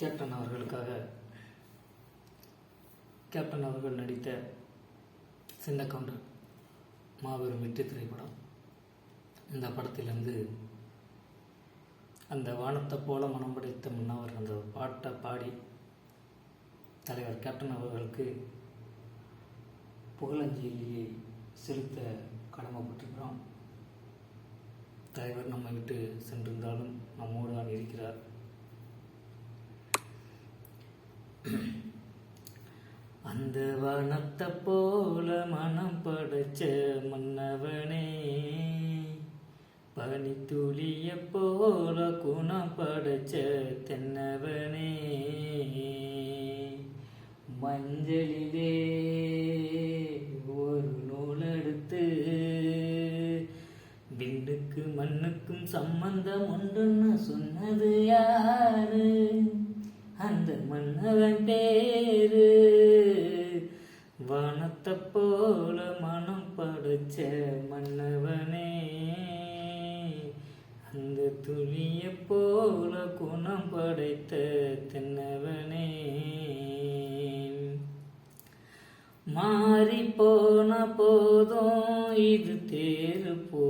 Captain அவர்களுக்காக captain அவர்கள் நடித்த சின்ன கவுண்டர் மாபெரும் வெற்றி திரைப்படம். இந்த படத்திலிருந்து அந்த வானத்தை போல மனம் படைத்த முன்னவர் அந்த பாட்டை பாடி தலைவர் கேப்டன் அவர்களுக்கு புகழஞ்சலியை செலுத்த கடமைப்பட்டிருக்கிறோம். தலைவர் நம்மை விட்டு சென்றிருந்தாலும் நம்மோடு தான் இருக்கிறார். அந்த வனத்தை போல மனம் படைச்ச மன்னவனே பனித்துளிய போல குணம் படைச்ச தென்னவனே. மஞ்சளிலே ஒரு நூல் எடுத்து விண்ணுக்கு மண்ணுக்கும் சம்பந்தம் உண்டுன்னு சொன்னது யாரு? அந்த மன்னவன் பேர் வானத்தை போல மனம் படைச்ச மன்னவனே அந்த துளிய போல குணம் படைத்த தென்னவனே. மாறி போன போதும் இது தேறு போ